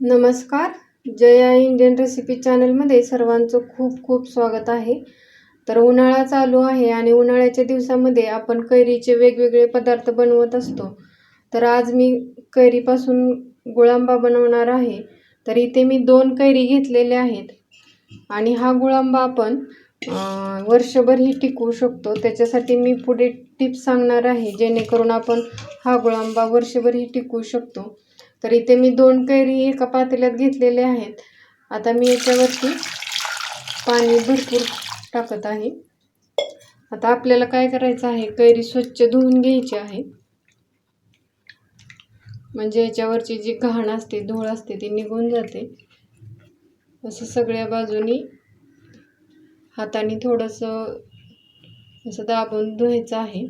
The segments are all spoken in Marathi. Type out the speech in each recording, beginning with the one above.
नमस्कार. जया इंडियन रेसिपी चॅनलमध्ये सर्वांचं खूप खूप स्वागत आहे. तर उन्हाळा चालू आहे आणि उन्हाळ्याच्या दिवसामध्ये आपण कैरीचे वेगवेगळे पदार्थ बनवत असतो. तर आज मी कैरीपासून गुळांबा बनवणार आहे. तर इथे मी दोन कैरी घेतलेल्या आहेत. आणि हा गुळांबा आपण वर्षभरही टिकवू शकतो. त्याच्यासाठी मी पुढे टिप्स सांगणार आहे जेणेकरून आपण हा गुळांबा वर्षभरही टिकवू शकतो. तर इथे मी दोन कैरी एका पातेल्यात घेतलेले आहेत. आता मी याच्यावरती पाणी भरपूर टाकत आहे. आता आपल्याला काय करायचं आहे? कैरी स्वच्छ धुवून घ्यायची आहे. म्हणजे याच्यावरची जी घाण असते धूळ असते ती निघून जाते. असं सगळ्या बाजूनी हाताने थोडंसं असं दाबून धुवायचं आहे.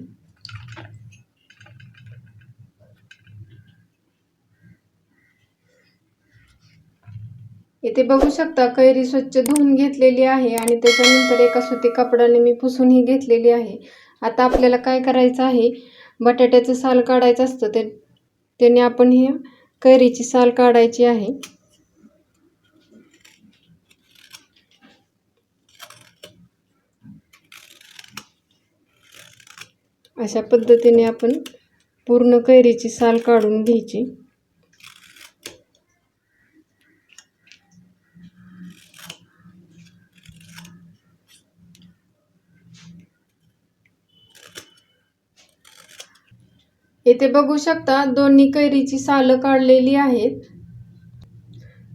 इथे बघू शकता कैरी स्वच्छ धुवून घेतलेली आहे आणि त्याच्यानंतर एका सुती कपड्याने मी पुसूनही घेतलेली आहे. आता आपल्याला काय करायचं आहे? बटाट्याचं साल काढायचं असतं ते त्याने आपण ही कैरीची साल काढायची आहे. अशा पद्धतीने आपण पूर्ण कैरीची साल काढून घ्यायची. इथे बघू शकता दोन्ही कैरीची सालं काढलेली आहेत.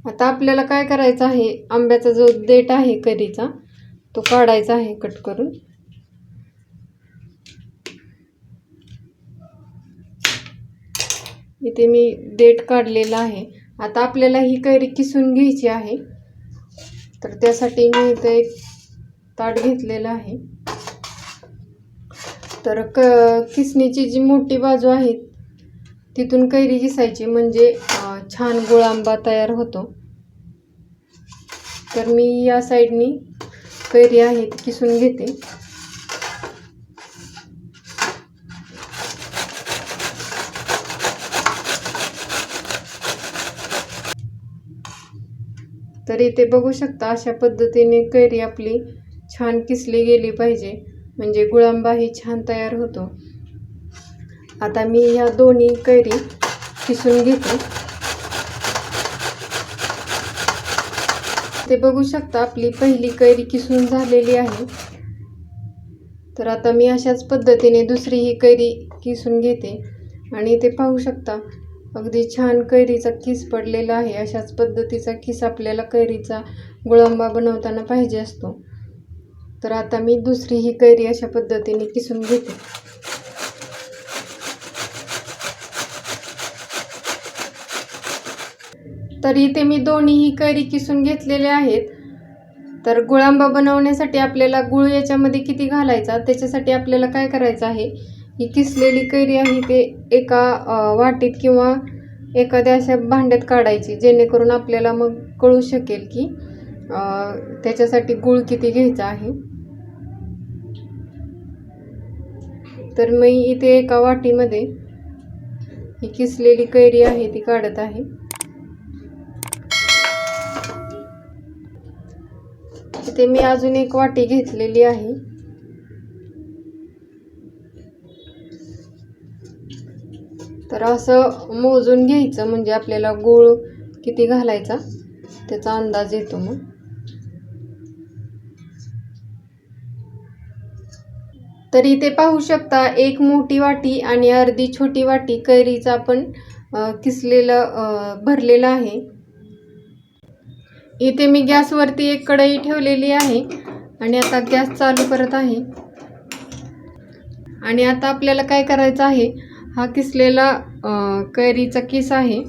आता आपल्याला काय करायचं आहे? आंब्याचा जो देठ आहे कैरीचा तो काढायचा आहे कट करून. इथे मी देठ काढलेला आहे. आता आपल्याला ही कैरी किसून घ्यायची आहे. तर त्यासाठी मी इथे एक ताट घेतलेलं आहे. तर क किसणीची जी मोठी बाजू आहे तिथून कैरी किसायची म्हणजे छान गोळ आंबा तयार होतो. तर मी या साईडनी कैरी आहे ती किसून घेते. तर इथे बघू शकता अशा पद्धतीने कैरी आपली छान किसली गेली पाहिजे. म्हणजे गुळंबाही छान तयार होतो. आता मी ह्या दोन्ही कैरी किसून घेते. ते बघू शकता आपली पहिली कैरी किसून झालेली आहे. तर आता मी अशाच पद्धतीने दुसरी ही कैरी किसून घेते. आणि ते पाहू शकता अगदी छान कैरीचा किस पडलेला आहे. अशाच पद्धतीचा किस आपल्याला कैरीचा गुळंबा बनवताना पाहिजे असतो. तर आता मी दुसरी ही कैरी अशा पद्धतीने किसून घेते. तर इथे मी दोन्हीही कैरी किसून घेतलेले आहेत. तर गुळांबा बनवण्यासाठी आपल्याला गुळ याच्यामध्ये किती घालायचा? त्याच्यासाठी आपल्याला काय करायचं आहे? ही किसलेली कैरी आहे ते एका वाटीत किंवा एखाद्या अशा भांड्यात काढायची जेणेकरून आपल्याला मग कळू शकेल की त्याच्यासाठी गुळ किती घ्यायचा आहे. तर मी इथे एका वाटीमध्ये ही किसलेली कैरी आहे ती काढत आहे. इथे मी अजून एक वाटी घेतलेली आहे. तर असं मोजून घ्यायचं म्हणजे आपल्याला गूळ किती घालायचा त्याचा अंदाज येतो मग. तर इथे पाहू शकता एक मोठी वाटी आणि अर्धी छोटी वाटी कैरीचा आपण किसलेलं भरलेलं आहे. इथे मी गॅसवरती एक कढई ठेवलेली आहे आणि आता गॅस चालू करत आहे. आणि आता आपल्याला काय करायचं आहे हा किसलेला कैरीचा किस आहे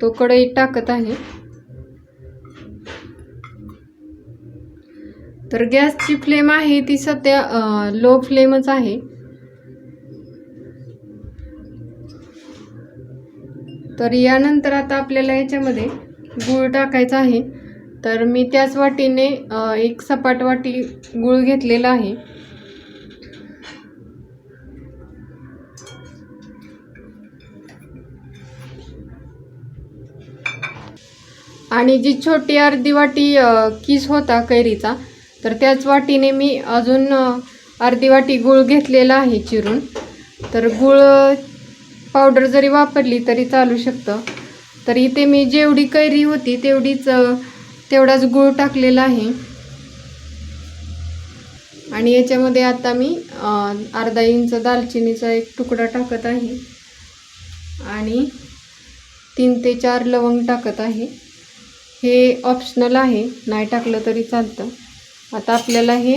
तो कढईत टाकत आहे. तर गॅसची फ्लेम आहे ती सध्या लो फ्लेमच आहे. तर यानंतर आता आपल्याला याच्यामध्ये गूळ टाकायचा आहे. तर मी त्याच वाटीने एक सपाट वाटी गूळ घेतलेला आहे. आणि जी छोटी अर्धी वाटी किस होता कैरीचा तर त्याच वाटीने मी अजून अर्धी वाटी गूळ घेतलेला आहे चिरून. तर गूळ पावडर जरी वापरली तरी चालू शकतं. तर इथे मी जेवढी कैरी होती तेवढीच तेवढाच गूळ टाकलेला आहे. आणि याच्यामध्ये आता मी अर्धा इंच दालचिनीचा एक तुकडा टाकत आहे. आणि तीन ते चार लवंग टाकत आहे. हे ऑप्शनल आहे. नाही टाकलं तरी चालतं. आता आपल्याला हे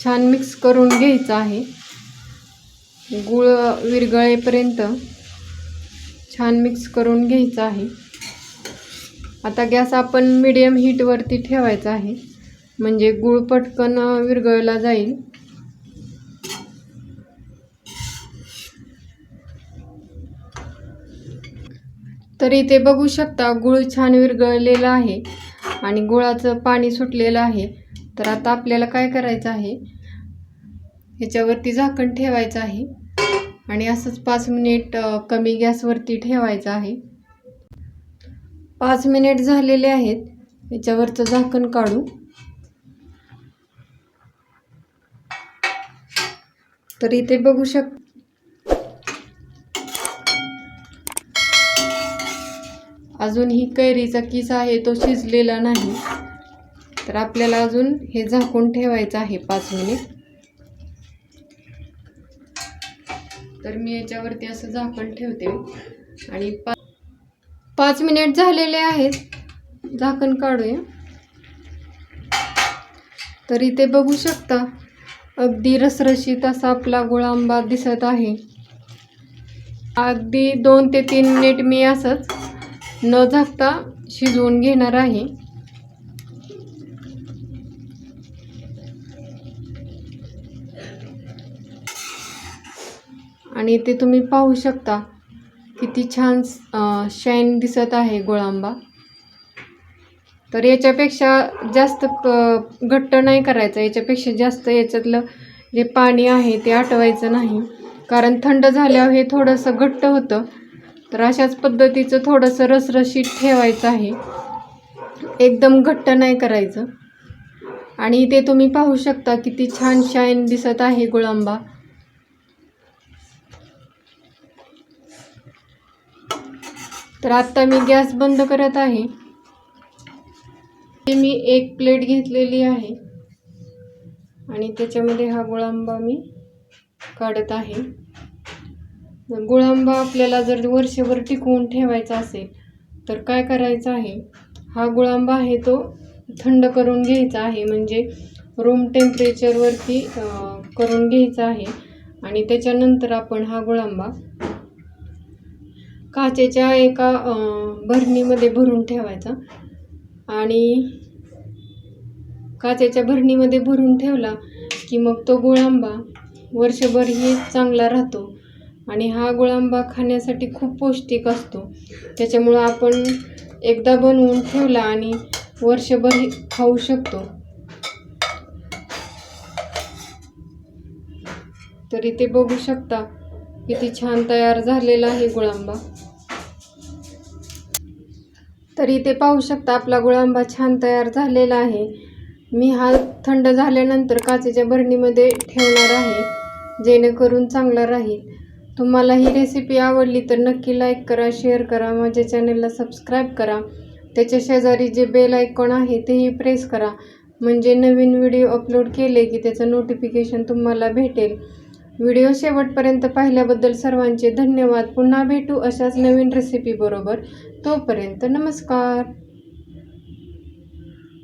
छान मिक्स करून घ्यायचं आहे. गूळ विरघळेपर्यंत छान मिक्स करून घ्यायचं आहे. आता गॅस आपण मिडियम हीटवरती ठेवायचा आहे. म्हणजे गूळ पटकन विरघळला जाईल. तर इथे बघू शकता गूळ छान विरघळलेला आहे आणि गुळाचं पाणी सुटलेलं आहे. तर आता आपल्याला काय करायचं आहे? ह्याच्यावरती झाकण ठेवायचं आहे. आणि असंच पाच मिनिट कमी गॅसवरती ठेवायचं आहे. पाच मिनिट झालेले आहेत. याच्यावरचं झाकण काढू. तर इथे बघू शक अजून ही कैरीचा किस आहे तो शिजलेला नाही. तर आपल्याला अजून हे झाकून ठेवायचं आहे पाच मिनिट. तर मी याच्यावरती असं झाकण ठेवते. आणि पा पाच मिनिट झालेले आहेत. झाकण काढूया. तर इथे बघू शकता अगदी रसरशीत असा आपला गुळांबा दिसत आहे. अगदी दोन ते तीन मिनिट मी असंच न झाकता शिजवून घेणार आहे. आणि ते तुम्ही पाहू शकता किती छान शाईन दिसत आहे गोळांबा. तर याच्यापेक्षा जास्त प घट्ट नाही करायचं. याच्यापेक्षा जास्त याच्यातलं जे पाणी आहे ते आटवायचं नाही. कारण थंड झाल्यावर हे थोडंसं घट्ट होतं. तर अशाच पद्धतीचं थोडंसं रसरशीत ठेवायचं आहे. एकदम घट्ट नाही करायचं. आणि ते तुम्ही पाहू शकता किती छान शाईन दिसत आहे गुळांबा. तर आत्ता मी गॅस बंद करत आहे. मी एक प्लेट घेतलेली आहे. आणि त्याच्यामध्ये हा गुळांबा मी काढत आहे. गुळांबा आपल्याला जर वर्षभर टिकवून ठेवायचा असेल तर काय करायचं आहे? हा गुळांबा आहे तो थंड करून घ्यायचा आहे. म्हणजे रूम टेम्परेचरवरती करून घ्यायचा आहे. आणि त्याच्यानंतर आपण हा गुळांबा काचेच्या एका भरणीमध्ये भरून ठेवायचा. आणि काचेच्या भरणीमध्ये भरून ठेवला की मग तो गुळांबा वर्षभरही चांगला राहतो. आणि हा गुळांबा खाण्यासाठी खूप पौष्टिक असतो. त्याच्यामुळं आपण एकदा बनवून ठेवला आणि वर्षभर खाऊ शकतो. तर इथे बघू शकता किती छान तयार झालेला आहे गुळांबा. तर इथे पाहू शकता आपला गुळांबा छान तयार झालेला आहे. मी हा थंड झाल्यानंतर काचेच्या भरणीमध्ये ठेवणार आहे जेणेकरून चांगला राहील. तुम्हाला ही रेसिपी आवडली तर नक्की लाईक करा शेअर करा माझ्या चॅनलला सबस्क्राईब करा. त्याच्या शेजारी जे बेल आयकॉन आहे तेही प्रेस करा. म्हणजे नवीन व्हिडिओ अपलोड केले की त्याचं नोटिफिकेशन तुम्हाला भेटेल. व्हिडिओ शेवटपर्यंत पाहिल्याबद्दल सर्वांचे धन्यवाद. पुन्हा भेटू अशाच नवीन रेसिपीबरोबर तोपर्यंत नमस्कार.